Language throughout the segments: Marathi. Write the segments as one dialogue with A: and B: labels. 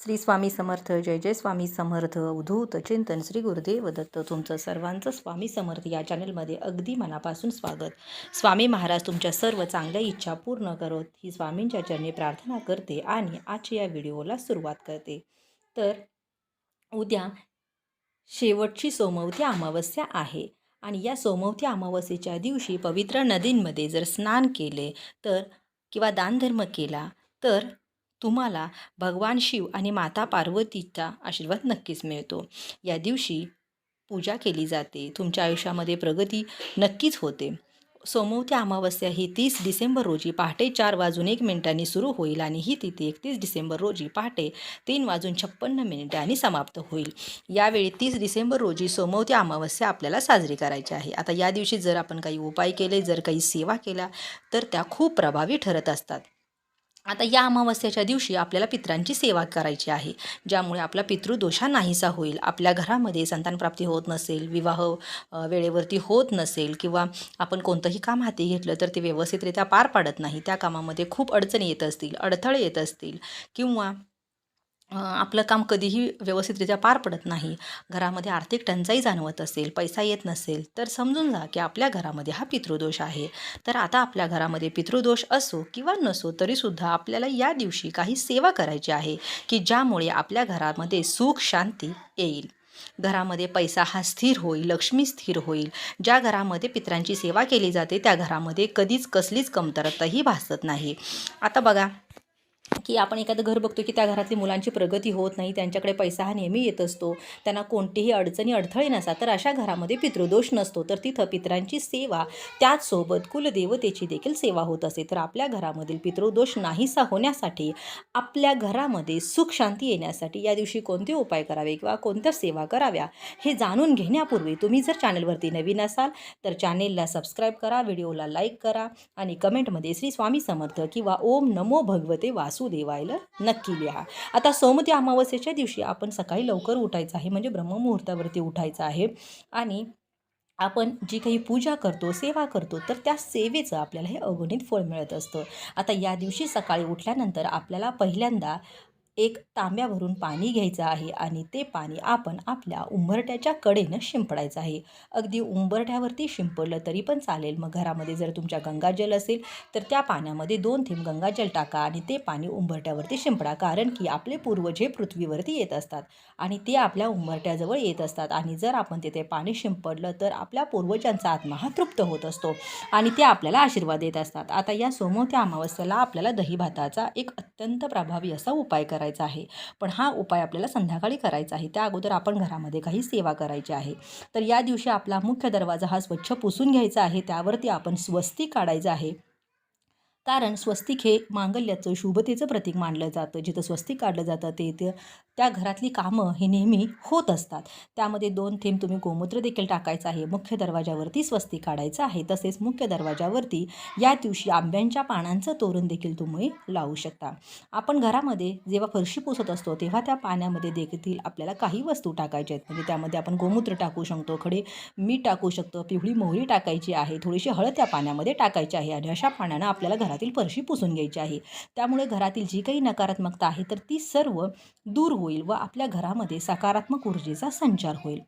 A: श्री स्वामी समर्थ जय जय स्वामी समर्थ उधूत चिंतन श्री गुरुदेव दत्त. तुमचं सर्वांचं स्वामी समर्थ या चॅनलमध्ये अगदी मनापासून स्वागत. स्वामी महाराज तुमच्या सर्व चांगल्या इच्छा पूर्ण करत ही स्वामींच्या चरणी प्रार्थना करते आणि आजच्या या व्हिडिओला सुरुवात करते. तर उद्या शेवटची सोमवती अमावस्या आहे आणि या सोमवती अमावस्येच्या दिवशी पवित्र नदींमध्ये जर स्नान केले तर किंवा दानधर्म केला तर तुम्हाला भगवान शिव आणि माता पार्वतीचा आशीर्वाद नक्कीच मिळतो. या दिवशी पूजा केली जाते. तुमच्या आयुष्यामध्ये प्रगती नक्कीच होते. सोमवती अमावस्या ही तीस डिसेंबर रोजी पहाटे चार वाजून एक मिनिटांनी सुरू होईल आणि ही तिथी एकतीस डिसेंबर रोजी पहाटे तीन वाजून छप्पन्न मिनिटांनी समाप्त होईल. यावेळी तीस डिसेंबर रोजी सोमवती अमावस्या आपल्याला साजरी करायची आहे. आता या दिवशी जर आपण काही उपाय केले जर काही सेवा केल्या तर त्या खूप प्रभावी ठरत असतात. आता या अमावस्याच्या दिवशी आपल्याला पित्रांची सेवा करायची आहे ज्यामुळे आपला पितृदोषा नाहीसा होईल. आपल्या घरामध्ये संतानप्राप्ती होत नसेल विवाह वेळेवरती होत नसेल किंवा आपण कोणतंही काम हाती घेतलं तर ते व्यवस्थितरित्या पार पाडत नाही. त्या कामामध्ये खूप अडचणी येत असतील अडथळे येत असतील किंवा आपलं काम कधीही व्यवस्थितरित्या पार पडत नाही. घरामध्ये आर्थिक टंचाई जाणवत असेल पैसा येत नसेल तर समजून जा की आपल्या घरामध्ये हा पितृदोष आहे. तर आता आपल्या घरामध्ये पितृदोष असो किंवा नसो तरीसुद्धा आपल्याला या दिवशी काही सेवा करायची आहे की ज्यामुळे आपल्या घरामध्ये सुख शांती येईल. घरामध्ये पैसा हा स्थिर होईल लक्ष्मी स्थिर होईल. ज्या घरामध्ये पित्रांची सेवा केली जाते त्या घरामध्ये कधीच कसलीच कमतरताही भासत नाही. आता बघा की आपण एखादं घर बघतो की त्या घरातली मुलांची प्रगती होत नाही त्यांच्याकडे पैसा हा नेहमी येत असतो त्यांना कोणतीही अडचणी अडथळे नसा तर अशा घरामध्ये पितृदोष नसतो. तर तिथं पित्रांची सेवा त्याचसोबत कुलदेवतेची देखील सेवा होत असते. तर आपल्या घरामधील पितृदोष नाहीसा होण्यासाठी आपल्या घरामध्ये सुख शांती येण्यासाठी या दिवशी कोणते उपाय करावे किंवा कोणत्या सेवा कराव्या हे जाणून घेण्यापूर्वी तुम्ही जर चॅनलवरती नवीन असाल तर चॅनेलला सबस्क्राईब करा व्हिडिओला लाईक करा आणि कमेंटमध्ये श्री स्वामी समर्थ किंवा ओम नमो भगवते वासुदेवायला नक्की लिहा. आता सोमती अमावस्येच्या दिवशी आपण सकाळी लवकर उठायचं आहे म्हणजे ब्रह्ममुहूर्तावरती उठायचं आहे. आणि आपण जी काही पूजा करतो सेवा करतो तर त्या सेवेचं आपल्याला हे अगणित फळ मिळत असतं. आता या दिवशी सकाळी उठल्यानंतर आपल्याला पहिल्यांदा एक तांब्या भरून पाणी घ्यायचं आहे आणि ते पाणी आपण आपल्या उंबरट्याच्या कडेनं शिंपडायचं आहे. अगदी उंबरठ्यावरती शिंपडलं तरी पण चालेल. मग घरामध्ये जर तुमच्या गंगाजल असेल तर त्या पाण्यामध्ये दोन थेंब गंगाजल टाका आणि ते पाणी उंबरट्यावरती शिंपडा कारण की आपले पूर्वज हे पृथ्वीवरती येत असतात आणि ते आपल्या उंबरट्याजवळ येत असतात आणि जर आपण तिथे पाणी शिंपडलं तर आपल्या पूर्वजांचा आत्मा हा तृप्त होत असतो आणि ते आपल्याला आशीर्वाद देत असतात. आता या सोमवत्या अमावस्येला आपल्याला दही भाताचा एक अत्यंत प्रभावी असा उपाय करायचा आहे. पण हा उपाय आपल्याला संध्याकाळी करायचा आहे. त्या अगोदर आपण घरामध्ये काही सेवा करायची आहे. तर या दिवशी आपला मुख्य दरवाजा हा स्वच्छ पुसून घ्यायचा आहे. त्यावरती आपण स्वस्ती काढायचं आहे. कारण स्वस्तिक हे मांगल्याचं शुभतेचं प्रतीक मानलं जातं. जिथं स्वस्तिक काढलं जातं ते ते त्या घरातली कामं ही नेहमी होत असतात. त्यामध्ये दोन थेंब तुम्ही गोमूत्र देखील टाकायचं आहे. मुख्य दरवाजावरती स्वस्ती काढायचं आहे. तसेच मुख्य दरवाजावरती या दिवशी आंब्यांच्या पानांचं तोरण देखील तुम्ही लावू शकता. आपण घरामध्ये जेव्हा फरशी पुसत असतो तेव्हा त्या पाण्यामध्ये देखील आपल्याला काही वस्तू टाकायच्या आहेत. म्हणजे त्यामध्ये आपण गोमूत्र टाकू शकतो खडे मीठ टाकू शकतो पिवळी मोहरी टाकायची आहे थोडीशी हळद त्या पाण्यामध्ये टाकायची आहे आणि अशा पाण्यानं आपल्याला घरातील फरशी पुसून घ्यायची आहे. त्यामुळे घरातील जी काही नकारात्मकता आहे तर ती सर्व दूर होईल. व आपल्या घरामध्ये सकारात्मक ऊर्जेचा संचार होईल.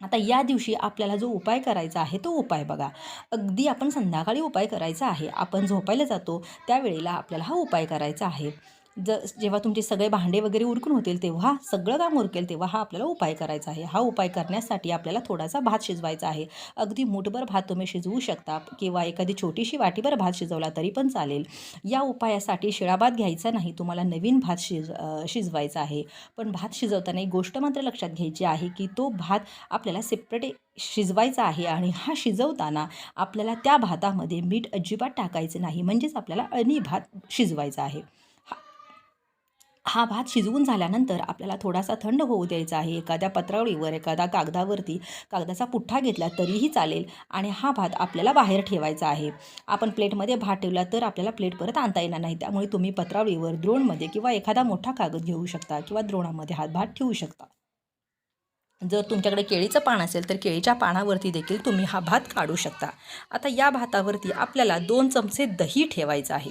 A: आता या दिवशी आपल्याला जो उपाय करायचा आहे तो उपाय बघा. अगदी आपण संध्याकाळी उपाय करायचा आहे. आपण झोपायला जातो त्यावेळेला आपल्याला हा उपाय करायचा आहे. ज जेव्हा तुमचे सगळे भांडे वगैरे उरकून होतील तेव्हा सगळं काम उरकेल तेव्हा हा आपल्याला उपाय करायचा आहे. हा उपाय करण्यासाठी आपल्याला थोडासा भात शिजवायचा आहे. अगदी मुठभर भात तुम्ही शिजवू शकता किंवा एखादी छोटीशी वाटीभर भात शिजवला तरी पण चालेल. या उपायासाठी शिळा भात घ्यायचा नाही तुम्हाला नवीन भात शिज शिजवायचा आहे. पण भात शिजवताना एक गोष्ट मात्र लक्षात घ्यायची आहे की तो भात आपल्याला सेपरेट शिजवायचा आहे आणि हा शिजवताना आपल्याला त्या भातामध्ये मीठ अजिबात टाकायचं नाही. म्हणजेच आपल्याला अळणी भात शिजवायचा आहे. हा भात शिजवून झाल्यानंतर आपल्याला थोडासा थंड होऊ द्यायचा आहे. एखाद्या पत्रावळीवर एखाद्या कागदावरती कागदाचा पुठ्ठा घेतला तरीही चालेल आणि हा भात आपल्याला बाहेर ठेवायचा आहे. आपण प्लेटमध्ये भात ठेवला तर आपल्याला प्लेट परत आणता येणार नाही. त्यामुळे तुम्ही पत्रावळीवर द्रोणमध्ये किंवा एखादा मोठा कागद घेऊ शकता किंवा द्रोणामध्ये हात भात ठेवू शकता. जर तुमच्याकडे केळीचं पान असेल तर केळीच्या पानावरती देखील तुम्ही हा भात काढू शकता. आता या भातावरती आपल्याला दोन चमचे दही ठेवायचं आहे.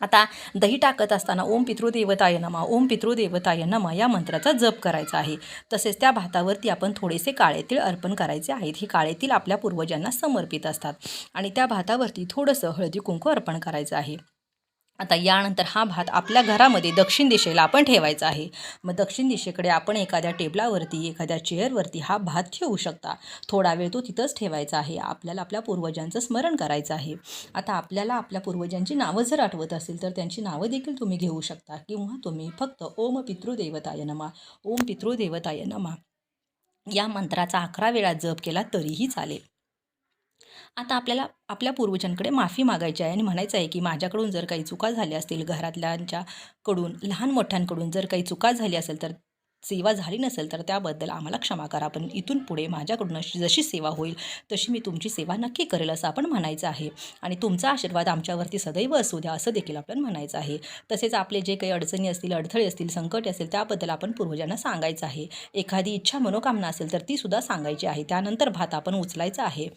A: आता दही टाकत असताना ओम पितृदेवताय नमा ओम पितृदेवताय नमा या मंत्राचा जप करायचा आहे. तसेच त्या भातावरती आपण थोडेसे काळे तीळ अर्पण करायचे आहेत. हे काळे तीळ आपल्या पूर्वजांना समर्पित असतात. आणि त्या भातावरती थोडंसं हळदी कुंकू अर्पण करायचं आहे. आता यानंतर हा भात आपल्या घरामध्ये दक्षिण दिशेला आपण ठेवायचा आहे. मग दक्षिण दिशेकडे आपण एखाद्या टेबलावरती एखाद्या चेअरवरती हा भात ठेवू शकता. थोडा वेळ तो तिथंच ठेवायचा आहे. आपल्याला आपल्या पूर्वजांचं स्मरण करायचं आहे. आता आपल्याला आपल्या पूर्वजांची नावं जर आठवत असेल तर त्यांची नावं देखील तुम्ही घेऊ शकता. किंवा तुम्ही फक्त ओम पितृदेवताय नमा ओम पितृदेवताय नमा. या मंत्राचा अकरा वेळा जप केला तरीही चालेल. आता आपल्याला आपल्या पूर्वजांकडे माफी मागायची आहे आणि म्हणायचं आहे की माझ्याकडून जर काही चुका झाल्या असतील घरातल्यांच्याकडून लहान मोठ्यांकडून जर काही चुका झाली असेल तर सेवा झाली नसेल तर त्याबद्दल आम्हाला क्षमा करा. पण इथून पुढे माझ्याकडून अशी जशी सेवा होईल तशी मी तुमची सेवा नक्की करेल असं आपण म्हणायचं आहे. आणि तुमचा आशीर्वाद आमच्यावरती सदैव असू द्या असं देखील आपण म्हणायचं आहे. तसेच आपले जे काही अडचणी असतील अडथळे असतील संकट असेल त्याबद्दल आपण पूर्वजांना सांगायचं आहे. एखादी इच्छा मनोकामना असेल तर तीसुद्धा सांगायची आहे. त्यानंतर भात आपण उचलायचा आहे.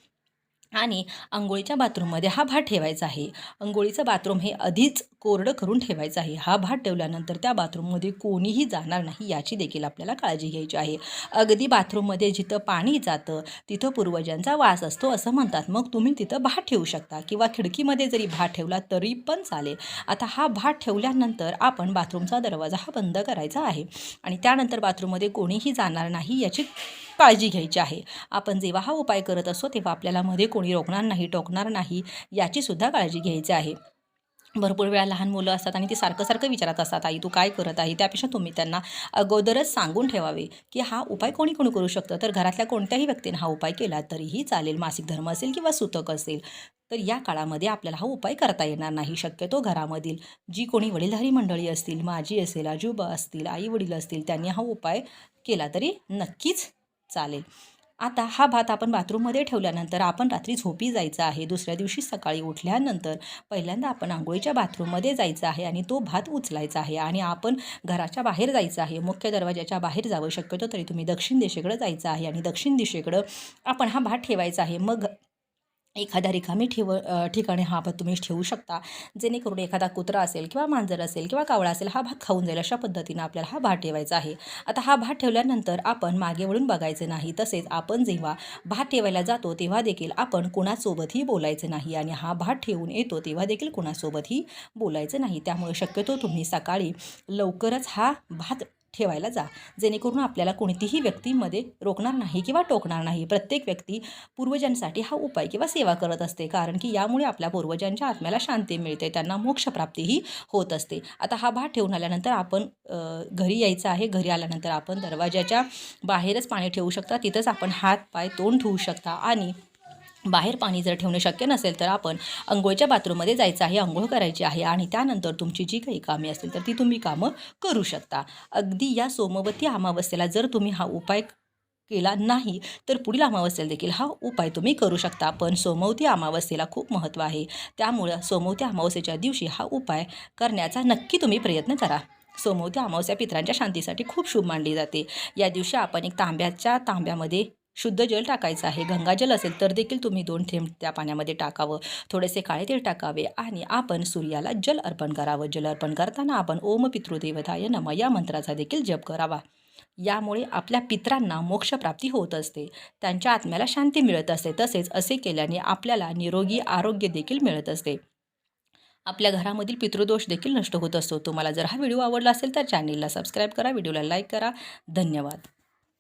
A: आणि अंघोळीच्या बाथरूममध्ये हा भात ठेवायचा आहे. अंघोळीचं बाथरूम हे आधीच कोरडं करून ठेवायचं आहे. हा भात ठेवल्यानंतर त्या बाथरूममध्ये कोणीही जाणार नाही याची देखील आपल्याला काळजी घ्यायची आहे. अगदी बाथरूममध्ये जिथं पाणी जातं तिथं पूर्वजांचा वास असतो असं म्हणतात. मग तुम्ही तिथं भात ठेवू शकता किंवा खिडकीमध्ये जरी भात ठेवला तरी पण चालेल. आता हा भात ठेवल्यानंतर आपण बाथरूमचा दरवाजा हा बंद करायचा आहे आणि त्यानंतर बाथरूममध्ये कोणीही जाणार नाही याची काळजी घ्यायची आहे. आपण जेव्हा हा उपाय करत असतो तेव्हा आपल्याला मध्ये कोणी रोखणार नाही टोकणार नाही याचीसुद्धा काळजी घ्यायची आहे. भरपूर वेळा लहान मुलं असतात आणि ते सारखं सारखं विचारत असतात आई तू काय करत आहे? त्यापेक्षा तुम्ही त्यांना अगोदरच सांगून ठेवावे की हा उपाय कोणी कोणी करू शकतं. तर घरातल्या कोणत्याही व्यक्तीने हा उपाय केला तरीही चालेल. मासिक धर्म असेल किंवा सुतक असेल तर या काळामध्ये आपल्याला हा उपाय करता येणार नाही. शक्यतो घरामधील जी कोणी वडीलधारी मंडळी असतील माझी असेल आजोबा असतील आई वडील असतील त्यांनी हा उपाय केला तरी नक्कीच चालेल. आता हा भात आपण बाथरूममध्ये ठेवल्यानंतर आपण रात्री झोपी जायचं आहे. दुसऱ्या दिवशी सकाळी उठल्यानंतर पहिल्यांदा आपण आंघोळीच्या बाथरूममध्ये जायचं आहे आणि तो भात उचलायचा आहे आणि आपण घराच्या बाहेर जायचं आहे. मुख्य दरवाजाच्या बाहेर जावं शक्यतो तरी तुम्ही दक्षिण दिशेकडं जायचं आहे आणि दक्षिण दिशेकडं आपण हा भात ठेवायचा आहे. मग एखाद्या रिकामी ठेव ठिकाणी हा भात तुम्ही ठेवू शकता. जेणेकरून एखादा कुत्रा असेल किंवा मांजर असेल किंवा कावळा असेल हा भात खाऊन जाईल अशा पद्धतीनं आपल्याला हा भात ठेवायचा आहे. आता हा भात ठेवल्यानंतर आपण मागे वळून बघायचं नाही. तसेच आपण जेव्हा भात ठेवायला जातो तेव्हा देखील आपण कोणासोबतही बोलायचं नाही आणि हा भात ठेवून येतो तेव्हा देखील कोणासोबतही बोलायचं नाही. त्यामुळे शक्यतो तुम्ही सकाळी लवकरच हा भात ठेवायला जा. जेणेकरून आपल्याला कोणतीही व्यक्तीमध्ये रोखणार नाही किंवा टोकणार नाही. प्रत्येक व्यक्ती पूर्वजांसाठी हा उपाय किंवा सेवा करत असते. कारण की यामुळे आपल्या पूर्वजांच्या आत्म्याला शांती मिळते. त्यांना मोक्षप्राप्तीही होत असते. आता हा भात ठेवून आल्यानंतर आपण घरी यायचं आहे. घरी आल्यानंतर आपण दरवाजाच्या बाहेरच पाणी ठेवू शकता. तिथंच आपण हात पाय तोंड ठेवू शकता. आणि बाहेर पाणी जर ठेवणे शक्य नसेल तर आपण अंघोळच्या बाथरूममध्ये जायचं आहे अंघोळ करायची आहे आणि त्यानंतर तुमची जी काही कामे असतील तर ती तुम्ही कामं करू शकता. अगदी या सोमवती अमावस्येला जर तुम्ही हा उपाय केला नाही तर पुढील अमावस्येला देखील हा उपाय तुम्ही करू शकता. पण सोमवती अमावस्येला खूप महत्त्व आहे. त्यामुळं सोमवती अमावस्येच्या दिवशी हा उपाय करण्याचा नक्की तुम्ही प्रयत्न करा. सोमवती अमावस्या पित्रांच्या शांतीसाठी खूप शुभ मानली जाते. या दिवशी आपण एक तांब्याच्या तांब्यामध्ये शुद्ध जल टाकायचं आहे. गंगाजल असेल तर देखील तुम्ही दोन थेंब त्या पाण्यामध्ये टाकावं. थोडेसे काळे तेल टाकावे आणि आपण सूर्याला जल अर्पण करावं. जल अर्पण करताना आपण ओम पितृदेवताय नम या मंत्राचा देखील जप करावा. यामुळे आपल्या पित्रांना मोक्षप्राप्ती होत असते. त्यांच्या आत्म्याला शांती मिळत असते. तसेच असे केल्याने आपल्याला निरोगी आरोग्य देखील मिळत असते. आपल्या घरामधील पितृदोष देखील नष्ट होत असतो. तुम्हाला जर हा व्हिडिओ आवडला असेल तर चॅनेलला सबस्क्राईब करा. व्हिडिओला लाईक करा. धन्यवाद.